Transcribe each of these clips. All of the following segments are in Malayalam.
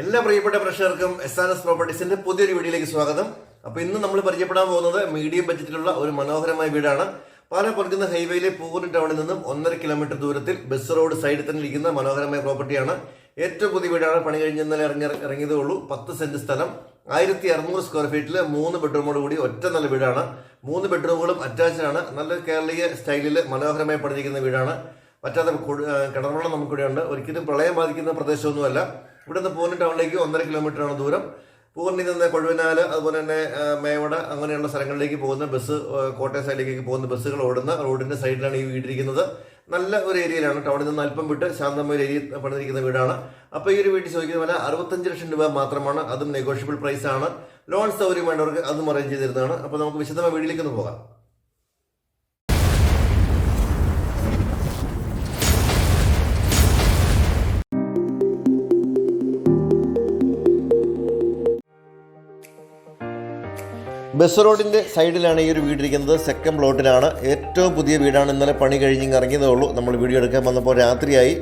എല്ലാ പ്രിയപ്പെട്ട പ്രേക്ഷകർക്കും എസ് ആർ എസ് പ്രോപ്പർട്ടീസിന്റെ പുതിയൊരു വീഡിയോയിലേക്ക് സ്വാഗതം. അപ്പൊ ഇന്ന് നമ്മൾ പരിചയപ്പെടാൻ പോകുന്നത് മീഡിയം ബജറ്റിലുള്ള ഒരു മനോഹരമായ വീടാണ്. പാല പൊറുക്കുന്ന ഹൈവേയിലെ പൂവൂർ ടൗണിൽ നിന്നും ഒന്നര കിലോമീറ്റർ ദൂരത്തിൽ ബസ് റോഡ് സൈഡിൽ തന്നെ ഇരിക്കുന്ന മനോഹരമായ പ്രോപ്പർട്ടിയാണ്. ഏറ്റവും പുതിയ വീടാണ്. പണി കഴിഞ്ഞ് ഇന്നലെ ഇറങ്ങി ഇറങ്ങിയതേ ഉള്ളൂ. പത്ത് സെന്റ് സ്ഥലം. ആയിരത്തി അറുന്നൂറ് സ്ക്വയർ ഫീറ്റിൽ മൂന്ന് ബെഡ്റൂമോട് കൂടി ഒറ്റ നല്ല വീടാണ്. മൂന്ന് ബെഡ്റൂമുകളും അറ്റാച്ച്ഡ് ആണ്. നല്ല കേരളീയ സ്റ്റൈലിൽ മനോഹരമായി പണിതിരിക്കുന്ന വീടാണ്. പറ്റാത്ത കിണർവെള്ളം നമുക്കിവിടെ ഉണ്ട് ഒരിക്കലും പ്രളയം ബാധിക്കുന്ന പ്രദേശമൊന്നുമല്ല. ഇവിടെ നിന്ന് പൂർണ ടൗണിലേക്ക് ഒന്നര കിലോമീറ്ററാണ് ദൂരം. പൂർണിൽ നിന്ന് കൊഴുവനാൽ അതുപോലെ തന്നെ മേവട അങ്ങനെയുള്ള സ്ഥലങ്ങളിലേക്ക് പോകുന്ന ബസ് കോട്ടയം സൈഡിലേക്ക് പോകുന്ന ബസ്സുകൾ ഓടുന്ന റോഡിന്റെ സൈഡിലാണ് ഈ വീടിരിക്കുന്നത്. നല്ല ഒരു ഏരിയയിലാണ്. ടൗണിൽ നിന്ന് അല്പം വിട്ട് ശാന്തമായ ഒരു ഏരിയ പണിതിരിക്കുന്ന വീടാണ്. അപ്പോൾ ഈ ഒരു വീട്ടിൽ ചോദിക്കുന്ന വില അറുപത്തഞ്ച് ലക്ഷം രൂപ മാത്രമാണ്. അതും നെഗോഷ്യബിൾ പ്രൈസാണ് ലോൺ സൗകര്യം വേണ്ടവർക്ക് അതും അറേഞ്ച് ചെയ്തിരുന്നതാണ് അപ്പോൾ നമുക്ക് വിശദമായ വീട്ടിലേക്ക് ഒന്ന് പോകാം. ബസ് റോഡിന്റെ സൈഡിലാണ് ഈ ഒരു വീടിരിക്കുന്നത്. സെക്കൻഡ് പ്ലോട്ടിലാണ് ഏറ്റവും പുതിയ വീടാണ്. ഇന്നലെ പണി കഴിഞ്ഞ് ഇറങ്ങിയതേ ഉള്ളൂ. നമ്മൾ വീഡിയോ എടുക്കാൻ വന്നപ്പോൾ രാത്രിയായി.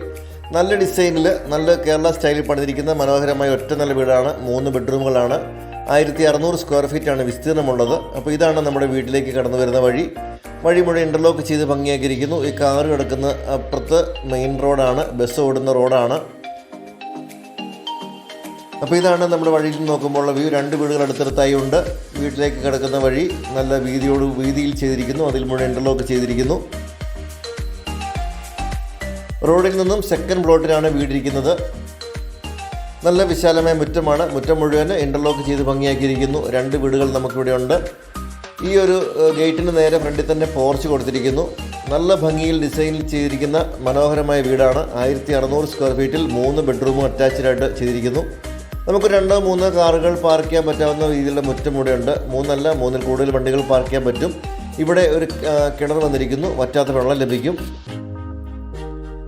നല്ല ഡിസൈനിൽ നല്ല കേരള സ്റ്റൈലിൽ പണിതിരിക്കുന്ന മനോഹരമായ ഒറ്റ നല്ല വീടാണ്. മൂന്ന് ബെഡ്റൂമുകളാണ്. ആയിരത്തി അറുന്നൂറ് സ്ക്വയർ ഫീറ്റ് ആണ് വിസ്തീർണമുള്ളത്. അപ്പോൾ ഇതാണ് നമ്മുടെ വീട്ടിലേക്ക് കടന്നു വരുന്ന വഴി. വഴി മുഴുവൻ ഇന്റർലോക്ക് ചെയ്ത് ഭംഗിയാക്കിയിരിക്കുന്നു. ഈ കാറ് കിടക്കുന്ന അപ്പുറത്ത് മെയിൻ റോഡാണ് ബസ് ഓടുന്ന റോഡാണ് അപ്പോൾ ഇതാണ് നമ്മൾ വഴിയിൽ നിന്ന് നോക്കുമ്പോൾ വ്യൂ രണ്ട് വീടുകൾ അടുത്തടുത്തായി ഉണ്ട്. വീട്ടിലേക്ക് കിടക്കുന്ന വഴി നല്ല വീതിയോട് വീതിയിൽ ചെയ്തിരിക്കുന്നു. അതിൽ മുഴുവൻ ഇന്റർലോക്ക് ചെയ്തിരിക്കുന്നു. റോഡിൽ നിന്നും സെക്കൻഡ് പ്ലോട്ടിലാണ് വീടിരിക്കുന്നത്. നല്ല വിശാലമായ മുറ്റമാണ്. മുറ്റം മുഴുവൻ ഇന്റർലോക്ക് ചെയ്ത് ഭംഗിയാക്കിയിരിക്കുന്നു. രണ്ട് വീടുകൾ നമുക്കിവിടെ ഉണ്ട്. ഈ ഒരു ഗേറ്റിന് നേരെ ഫ്രണ്ടിൽ തന്നെ പോർച്ച് കൊടുത്തിരിക്കുന്നു. നല്ല ഭംഗിയിൽ ഡിസൈൻ ചെയ്തിരിക്കുന്ന മനോഹരമായ വീടാണ്. ആയിരത്തി അറുന്നൂറ് സ്ക്വയർ ഫീറ്റിൽ മൂന്ന് ബെഡ്റൂമും അറ്റാച്ച്ഡായിട്ട് ചെയ്തിരിക്കുന്നു. നമുക്ക് രണ്ടോ മൂന്നോ കാറുകൾ പാർക്ക് ചെയ്യാൻ പറ്റാവുന്ന രീതിയിലുള്ള മുറ്റം ഇവിടെ ഉണ്ട് മൂന്നല്ല മൂന്നിൽ കൂടുതൽ വണ്ടികൾ പാർക്ക് ചെയ്യാൻ പറ്റും. ഇവിടെ ഒരു കിണർ വന്നിരിക്കുന്നു വറ്റാത്ത വെള്ളം ലഭിക്കും.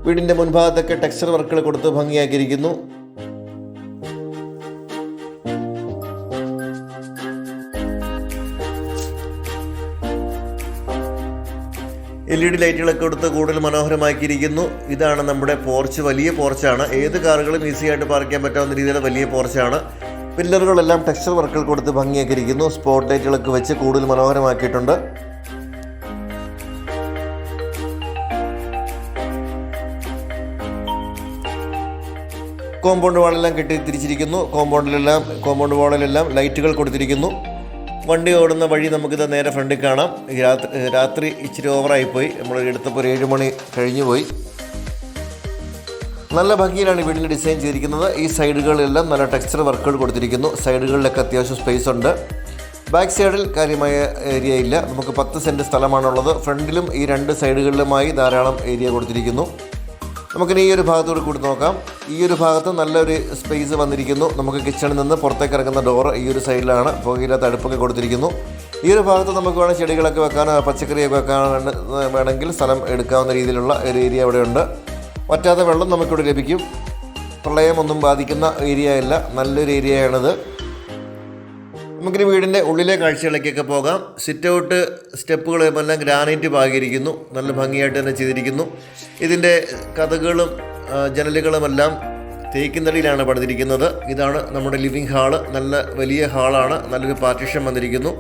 വീടിന്റെ മുൻഭാഗത്തൊക്കെ ടെക്സ്ചർ വർക്കുകൾ കൊടുത്ത് ഭംഗിയാക്കിയിരിക്കുന്നു. എൽ ഇ ഡി ലൈറ്റുകളൊക്കെ കൊടുത്ത് കൂടുതൽ മനോഹരമാക്കിയിരിക്കുന്നു. ഇതാണ് നമ്മുടെ പോർച്ച് വലിയ പോർച്ചാണ്. ഏത് കാറുകളും ഈസി ആയിട്ട് പാർക്ക് ചെയ്യാൻ പറ്റാവുന്ന രീതിയിലുള്ള വലിയ പോർച്ചാണ്. പില്ലറുകളെല്ലാം ടെക്സ്ചർ വർക്കുകൾ കൊടുത്ത് ഭംഗിയാക്കിയിരിക്കുന്നു. സ്പോട്ട് ലൈറ്റുകളൊക്കെ വെച്ച് കൂടുതൽ മനോഹരമാക്കിയിട്ടുണ്ട്. കോമ്പൗണ്ട് വാളെല്ലാം കെട്ടി തിരിച്ചിരിക്കുന്നു. കോമ്പൗണ്ടിലെല്ലാം കോമ്പൗണ്ട് വാളിലെല്ലാം ലൈറ്റുകൾ കൊടുത്തിരിക്കുന്നു. വണ്ടി ഓടുന്ന വഴി നമുക്കിത് നേരെ ഫ്രണ്ടിൽ കാണാം. രാത്രി രാത്രി ഇച്ചിരി ഓവറായിപ്പോയി. നമ്മൾ എടുത്തപ്പോൾ ഒരു ഏഴ് മണി കഴിഞ്ഞു പോയി. നല്ല ഭംഗിയിലാണ് വീടിന്റെ ഡിസൈൻ ചെയ്തിരിക്കുന്നത്. ഈ സൈഡുകളിലെല്ലാം നല്ല ടെക്സ്ചർ വർക്കുകൾ കൊടുത്തിരിക്കുന്നു. സൈഡുകളിലൊക്കെ അത്യാവശ്യം സ്പേസ് ഉണ്ട്. ബാക്ക് സൈഡിൽ കാര്യമായ ഏരിയ ഇല്ല. നമുക്ക് പത്ത് സെന്റ് സ്ഥലമാണുള്ളത്. ഫ്രണ്ടിലും ഈ രണ്ട് സൈഡുകളിലുമായി ധാരാളം ഏരിയ കൊടുത്തിരിക്കുന്നു. നമുക്കിനി ഈ ഒരു ഭാഗത്തോട് കൂടി നോക്കാം. ഈ ഒരു ഭാഗത്ത് നല്ലൊരു സ്പേസ് വന്നിരിക്കുന്നു. നമുക്ക് കിച്ചണിൽ നിന്ന് പുറത്തേക്ക് ഇറങ്ങുന്ന ഡോർ ഈ ഒരു സൈഡിലാണ് പുകയില്ലാത്ത അടുപ്പൊക്കെ കൊടുത്തിരിക്കുന്നു. ഈ ഒരു ഭാഗത്ത് നമുക്ക് വേണമെങ്കിൽ ചെടികളൊക്കെ വെക്കാൻ പച്ചക്കറിയൊക്കെ വെക്കാൻ വേണമെങ്കിൽ സ്ഥലം എടുക്കാവുന്ന രീതിയിലുള്ള ഒരു ഏരിയ അവിടെ ഉണ്ട്. വറ്റാത്ത വെള്ളം നമുക്കിവിടെ ലഭിക്കും. പ്രളയമൊന്നും ബാധിക്കുന്ന ഏരിയ അല്ല നല്ലൊരു ഏരിയയാണിത് നമുക്കിനി വീടിന്റെ ഉള്ളിലെ കാഴ്ചകളിലേക്കൊക്കെ പോകാം. സിറ്റ് ഔട്ട് സ്റ്റെപ്പുകൾ എല്ലാം ഗ്രാനൈറ്റ് പാകിയിരിക്കുന്നു. നല്ല ഭംഗിയായിട്ട് തന്നെ ചെയ്തിരിക്കുന്നു. ഇതിന്റെ കഥകളും ജനലുകളുമെല്ലാം തേക്കിന്തടിയിലാണ് പണിതിരിക്കുന്നത്. ഇതാണ് നമ്മുടെ ലിവിങ് ഹാൾ നല്ല വലിയ ഹാളാണ് നല്ലൊരു പാർട്ടീഷൻ വന്നിരിക്കുന്നു.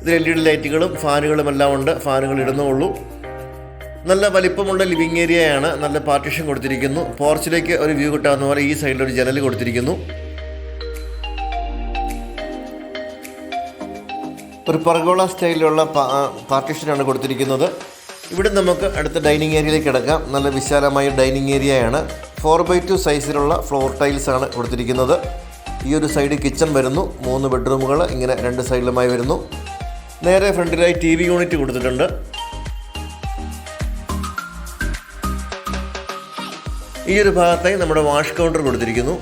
ഇതിൽ എൽ ഇ ഡി ലൈറ്റുകളും ഫാനുകളും എല്ലാം ഉണ്ട്. ഫാനുകൾ ഇടുന്നുള്ളൂ. നല്ല വലിപ്പമുള്ള ലിവിങ് ഏരിയയാണ് നല്ല പാർട്ടീഷൻ കൊടുത്തിരിക്കുന്നു. പോർച്ചിലേക്ക് ഒരു വ്യൂ കിട്ടാവുന്ന പോലെ ഈ സൈഡിൽ ഒരു ജനൽ കൊടുത്തിരിക്കുന്നു. ഒരു പർഗോള സ്റ്റൈലിലുള്ള പാർട്ടീഷനാണ് കൊടുത്തിരിക്കുന്നത്. ഇവിടെ നമുക്ക് അടുത്ത ഡൈനിങ് ഏരിയയിലേക്ക് കിടക്കാം. നല്ല വിശാലമായ ഡൈനിങ് ഏരിയയാണ്. ഫോർ ബൈ ടു സൈസിലുള്ള ഫ്ലോർ ടൈൽസ് ആണ് കൊടുത്തിരിക്കുന്നത്. ഈ ഒരു സൈഡ് കിച്ചൺ വരുന്നു. മൂന്ന് ബെഡ്റൂമുകൾ ഇങ്ങനെ രണ്ട് സൈഡിലുമായി വരുന്നു. നേരെ ഫ്രണ്ടിലായി ടി വി യൂണിറ്റ് കൊടുത്തിട്ടുണ്ട്. ഈ ഒരു ഭാഗത്തായി നമ്മുടെ വാഷ് കൗണ്ടർ കൊടുത്തിരിക്കുന്നു.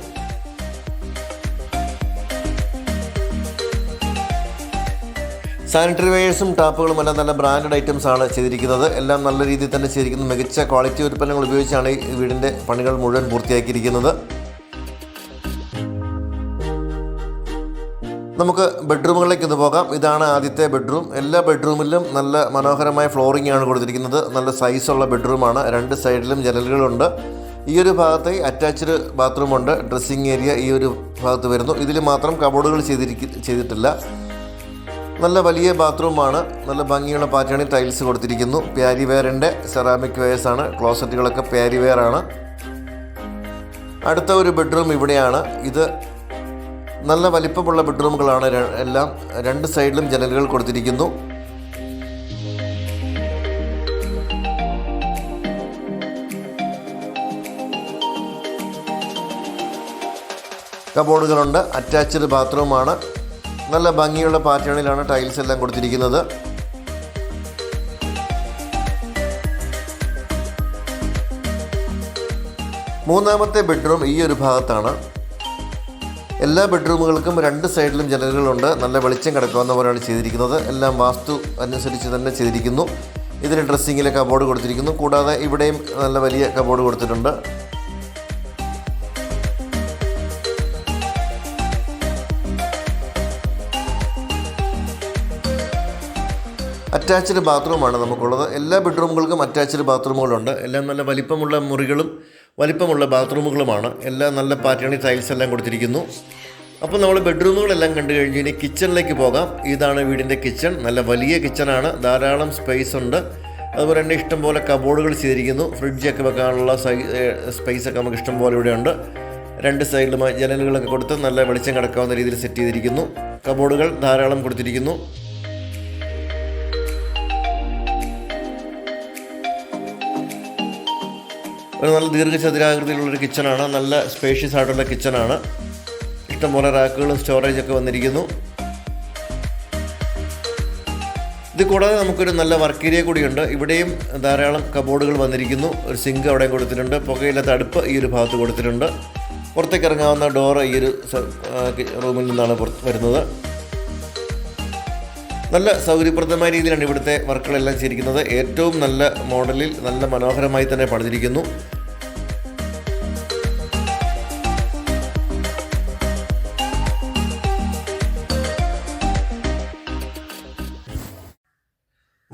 സാനിറ്ററി വെയേഴ്സും ടാപ്പുകളും എല്ലാം നല്ല ബ്രാൻഡഡ് ഐറ്റംസ് ആണ് ചെയ്തിരിക്കുന്നത്. എല്ലാം നല്ല രീതിയിൽ തന്നെ ചെയ്തിരിക്കുന്നു. മികച്ച ക്വാളിറ്റി ഉൽപ്പന്നങ്ങൾ ഉപയോഗിച്ചാണ് ഈ വീടിന്റെ പണികൾ മുഴുവൻ പൂർത്തിയാക്കിയിരിക്കുന്നത്. നമുക്ക് ബെഡ്റൂമുകളിലേക്ക് ഒന്ന് പോകാം. ഇതാണ് ആദ്യത്തെ ബെഡ്റൂം. എല്ലാ ബെഡ്റൂമിലും നല്ല മനോഹരമായ ഫ്ലോറിംഗ് ആണ് കൊടുത്തിരിക്കുന്നത്. നല്ല സൈസുള്ള ബെഡ്റൂമാണ്. രണ്ട് സൈഡിലും ജനലുകളുണ്ട്. ഈ ഒരു ഭാഗത്ത് അറ്റാച്ച്ഡ് ബാത്റൂമുണ്ട് ഡ്രസ്സിങ് ഏരിയ ഈ ഒരു ഭാഗത്ത് വരുന്നു. ഇതിൽ മാത്രം കബോർഡുകൾ ചെയ്തിരിക്ക ചെയ്തിട്ടില്ല. നല്ല വലിയ ബാത്റൂമാണ്. നല്ല ഭംഗിയുള്ള പാറ്റേണിൽ ടൈൽസ് കൊടുത്തിരിക്കുന്നു. പ്യാരി വെയറിന്റെ സെറാമിക് വെയേഴ്സാണ് ക്ലോസറ്റുകളൊക്കെ പ്യാരി വെയറാണ് അടുത്ത ഒരു ബെഡ്റൂം ഇവിടെയാണ്. ഇത് നല്ല വലിപ്പമുള്ള ബെഡ്റൂമുകളാണ് എല്ലാം. രണ്ട് സൈഡിലും ജനലുകൾ കൊടുത്തിരിക്കുന്നു. കബോർഡുകളുണ്ട്. അറ്റാച്ച്ഡ് ബാത്റൂമാണ്. നല്ല ഭംഗിയുള്ള പാറ്റേണിലാണ് ടൈൽസ് എല്ലാം കൊടുത്തിരിക്കുന്നത്. മൂന്നാമത്തെ ബെഡ്റൂം ഈ ഒരു ഭാഗത്താണ്. എല്ലാ ബെഡ്റൂമുകൾക്കും രണ്ട് സൈഡിലും ജനലുകളുണ്ട്. നല്ല വെളിച്ചം കിടക്കാവുന്ന പോലെയാണ് ചെയ്തിരിക്കുന്നത്. എല്ലാം വാസ്തു അനുസരിച്ച് തന്നെ ചെയ്തിരിക്കുന്നു. ഇതിന് ഡ്രസ്സിങ്ങിലെ കബോർഡ് കൊടുത്തിരിക്കുന്നു. കൂടാതെ ഇവിടെയും നല്ല വലിയ കബോർഡ് കൊടുത്തിട്ടുണ്ട്. അറ്റാച്ച്ഡ് ബാത്റൂമാണ് നമുക്കുള്ളത്. എല്ലാ ബെഡ്റൂമുകൾക്കും അറ്റാച്ച്ഡ് ബാത്റൂമുകളുണ്ട് എല്ലാം നല്ല വലിപ്പമുള്ള മുറികളും വലിപ്പമുള്ള ബാത്റൂമുകളുമാണ് എല്ലാം നല്ല പാറ്റേണി ടൈൽസ് എല്ലാം കൊടുത്തിരിക്കുന്നു. അപ്പോൾ നമ്മൾ ബെഡ്റൂമുകളെല്ലാം കണ്ടു കഴിഞ്ഞ് ഇനി കിച്ചണിലേക്ക് പോകാം. ഇതാണ് വീടിന്റെ കിച്ചൺ നല്ല വലിയ കിച്ചണാണ് ധാരാളം സ്പേസ് ഉണ്ട്. അതുപോലെ തന്നെ ഇഷ്ടംപോലെ കബോർഡുകൾ ചെയ്തിരിക്കുന്നു. ഫ്രിഡ്ജൊക്കെ വെക്കാനുള്ള സൈ സ്പേസ് ഒക്കെ നമുക്ക് ഇഷ്ടംപോലെ ഇവിടെയുണ്ട് രണ്ട് സൈഡിലും ജനലുകളൊക്കെ കൊടുത്ത് നല്ല വെളിച്ചം കിടക്കാവുന്ന രീതിയിൽ സെറ്റ് ചെയ്തിരിക്കുന്നു. കബോർഡുകൾ ധാരാളം കൊടുത്തിരിക്കുന്നു. ഒരു നല്ല ദീർഘചതുരാകൃതിയിലുള്ളൊരു കിച്ചണാണ്. നല്ല സ്പേഷ്യസ് ആയിട്ടുള്ള കിച്ചണാണ്. ഇഷ്ടംപോലെ റാക്കുകളും സ്റ്റോറേജൊക്കെ വന്നിരിക്കുന്നു. ഇത് കൂടാതെ നമുക്കൊരു നല്ല വർക്ക് ഏരിയ കൂടിയുണ്ട്. ഇവിടെയും ധാരാളം കബോർഡുകൾ വന്നിരിക്കുന്നു. ഒരു സിങ്ക് അവിടെ കൊടുത്തിട്ടുണ്ട്. പുകയില്ലാത്ത അടുപ്പ് ഈ ഒരു ഭാഗത്ത് കൊടുത്തിട്ടുണ്ട്. പുറത്തേക്ക് ഇറങ്ങാവുന്ന ഡോറ് ഈ ഒരു റൂമിൽ നിന്നാണ് പുറത്ത് വരുന്നത്. നല്ല സൗകര്യപ്രദമായ രീതിയിലാണ് ഇവിടുത്തെ വർക്കുകളെല്ലാം ചെയ്തിരിക്കുന്നത്. ഏറ്റവും നല്ല മോഡലിൽ നല്ല മനോഹരമായി തന്നെ പണിതിരിക്കുന്നു.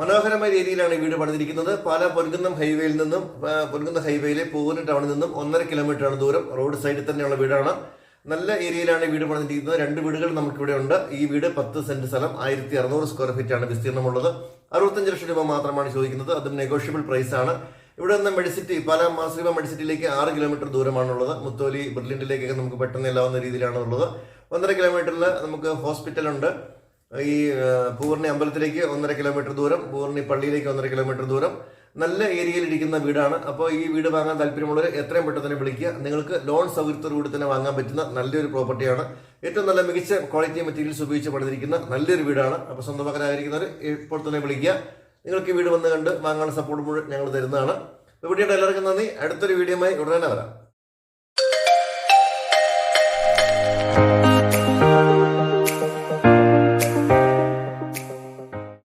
മനോഹരമായ രീതിയിലാണ് വീട് പണിതിരിക്കുന്നത്. പാല പൊൻകുന്നം ഹൈവേയിൽ നിന്നും പൊൻകുന്നം ഹൈവേയിലെ പൂവൂര് ടൗണിൽ നിന്നും ഒന്നര കിലോമീറ്ററാണ് ദൂരം. റോഡ് സൈഡിൽ തന്നെയുള്ള വീടാണ്. നല്ല ഏരിയയിലാണ് വീട് പണിതിരിക്കുന്നത്. രണ്ട് വീടുകൾ നമുക്കിവിടെ ഉണ്ട്. ഈ വീട് പത്ത് സെന്റ് സ്ഥലം ആയിരത്തി അറുന്നൂറ് സ്ക്വയർ ഫീറ്റ് ആണ് വിസ്തീർണമുള്ളത്. അറുപത്തഞ്ച് ലക്ഷം രൂപ മാത്രമാണ് ചോദിക്കുന്നത്. അതും നെഗോഷ്യബിൾ പ്രൈസ് ആണ്. ഇവിടെ നിന്ന് മെഡിസിറ്റി പാലാ മാസിക മെഡിസിറ്റിയിലേക്ക് ആറ് കിലോമീറ്റർ ദൂരമാണുള്ളത്. മുത്തോലി ബ്രില്യന്റിലേക്കൊക്കെ നമുക്ക് പെട്ടെന്ന് എല്ലാവുന്ന രീതിയിലാണുള്ളത്. ഒന്നര കിലോമീറ്ററിൽ നമുക്ക് ഹോസ്പിറ്റലുണ്ട് ഈ പൂർണി പൂർണി അമ്പലത്തിലേക്ക് ഒന്നര കിലോമീറ്റർ ദൂരം പൂർണി പള്ളിയിലേക്ക് ഒന്നര കിലോമീറ്റർ ദൂരം. നല്ല ഏരിയയിൽ ഇരിക്കുന്ന വീടാണ്. അപ്പോൾ ഈ വീട് വാങ്ങാൻ താല്പര്യമുള്ളവർ എത്രയും പെട്ടെന്ന് തന്നെ വിളിക്കുക. നിങ്ങൾക്ക് ലോൺ സൗകര്യത്തോടുകൂടി തന്നെ വാങ്ങാൻ പറ്റുന്ന നല്ലൊരു പ്രോപ്പർട്ടിയാണ് ഏറ്റവും നല്ല മികച്ച ക്വാളിറ്റി മെറ്റീരിയൽസ് ഉപയോഗിച്ച് പണിതിരിക്കുന്ന നല്ലൊരു വീടാണ്. അപ്പോൾ സ്വന്തമാക്കാനായിരിക്കുന്നവർ ഇപ്പോൾ തന്നെ വിളിക്കുക. നിങ്ങൾക്ക് ഈ വീട് വന്ന് കണ്ട് വാങ്ങാനുള്ള സപ്പോർട്ട് മുഴുവൻ ഞങ്ങൾ തരുന്നതാണ്. വീഡിയോയുടെ എല്ലാവർക്കും നന്ദി. അടുത്തൊരു വീഡിയോയുമായി ഉടനെ വരാം.